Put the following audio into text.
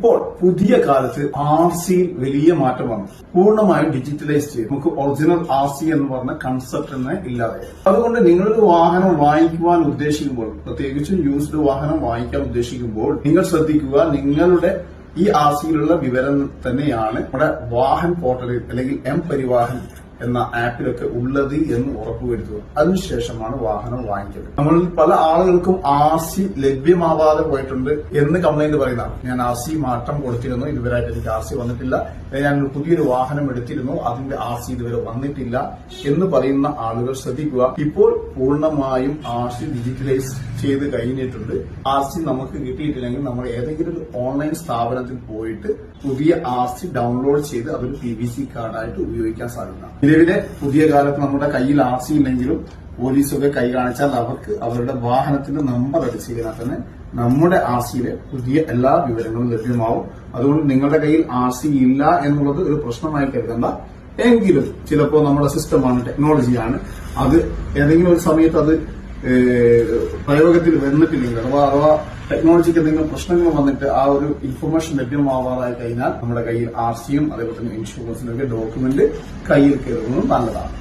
ഇപ്പോൾ പുതിയ കാലത്ത് ആർ സിയിൽ വലിയ മാറ്റം വന്നു. പൂർണമായും ഡിജിറ്റലൈസ് ചെയ്തു. നമുക്ക് ഒറിജിനൽ ആർ സി എന്ന് പറഞ്ഞ കൺസെപ്റ്റ് തന്നെ ഇല്ലാതെ അതുകൊണ്ട് നിങ്ങളൊരു വാഹനം വാങ്ങിക്കുവാൻ ഉദ്ദേശിക്കുമ്പോൾ പ്രത്യേകിച്ചും യൂസ്ഡ് വാഹനം വാങ്ങിക്കാൻ ഉദ്ദേശിക്കുമ്പോൾ നിങ്ങൾ ശ്രദ്ധിക്കുക നിങ്ങളുടെ ഈ ആർ സിയിലുള്ള വിവരം തന്നെയാണ് നമ്മുടെ വാഹൻ പോർട്ടലിൽ അല്ലെങ്കിൽ എം പരിവാഹൻ എന്ന ആപ്പിലൊക്കെ ഉള്ളത് എന്ന് ഉറപ്പുവരുത്തുക അതിനുശേഷമാണ് വാഹനം വാങ്ങിക്കുന്നത്. നമ്മളിൽ പല ആളുകൾക്കും ആർ സി ലഭ്യമാവാതെ പോയിട്ടുണ്ട് എന്ന് കംപ്ലൈന്റ് പറയുന്നതാണ്. ഞാൻ ആർ സി മാറ്റം കൊടുത്തിരുന്നു. ഇതുവരെയായിട്ട് എനിക്ക് ആർ സി വന്നിട്ടില്ല ഞാൻ പുതിയൊരു വാഹനം എടുത്തിരുന്നു. അതിന്റെ ആർ സി ഇതുവരെ വന്നിട്ടില്ല എന്ന് പറയുന്ന ആളുകൾ ശ്രദ്ധിക്കുക. ഇപ്പോൾ പൂർണമായും ആർ സി ഡിജിറ്റലൈസ് ചെയ്ത് കഴിഞ്ഞിട്ടുണ്ട്. ആർ സി നമുക്ക് കിട്ടിയിട്ടില്ലെങ്കിൽ നമ്മൾ ഏതെങ്കിലും ഒരു ഓൺലൈൻ സ്ഥാപനത്തിൽ പോയിട്ട് പുതിയ ആർ സി ഡൗൺലോഡ് ചെയ്ത് അതൊരു പി വി സി കാർഡായിട്ട് ഉപയോഗിക്കാൻ സാധിക്കണം നിലവിലെ പുതിയ കാലത്ത് നമ്മുടെ കയ്യിൽ ആർ സി ഇല്ലെങ്കിലും പോലീസൊക്കെ കൈ കാണിച്ചാൽ അവർക്ക് അവരുടെ വാഹനത്തിന്റെ നമ്പർ അടിച്ച് കഴിഞ്ഞാൽ തന്നെ നമ്മുടെ ആർ സിയിലെ പുതിയ എല്ലാ വിവരങ്ങളും ലഭ്യമാവും. അതുകൊണ്ട് നിങ്ങളുടെ കയ്യിൽ ആർ സി ഇല്ല എന്നുള്ളത് ഒരു പ്രശ്നമായി കരുതണ്ട. എങ്കിലും ചിലപ്പോൾ നമ്മുടെ സിസ്റ്റമാണ് ടെക്നോളജിയാണ് അത് ഏതെങ്കിലും ഒരു സമയത്ത് അത് പ്രയോഗത്തിൽ വന്നിട്ടില്ലെങ്കിൽ അഥവാ അഥവാ ടെക്നോളജിക്ക് എന്തെങ്കിലും പ്രശ്നങ്ങൾ വന്നിട്ട് ആ ഒരു ഇൻഫർമേഷൻ ലഭ്യമാവാറായി കഴിഞ്ഞാൽ നമ്മുടെ കയ്യിൽ ആർ സിയും അതേപോലെ തന്നെ ഇൻഷുറൻസിന്റെ ഡോക്യുമെന്റ് കയ്യിൽ കയറുന്നതും നല്ലതാണ്.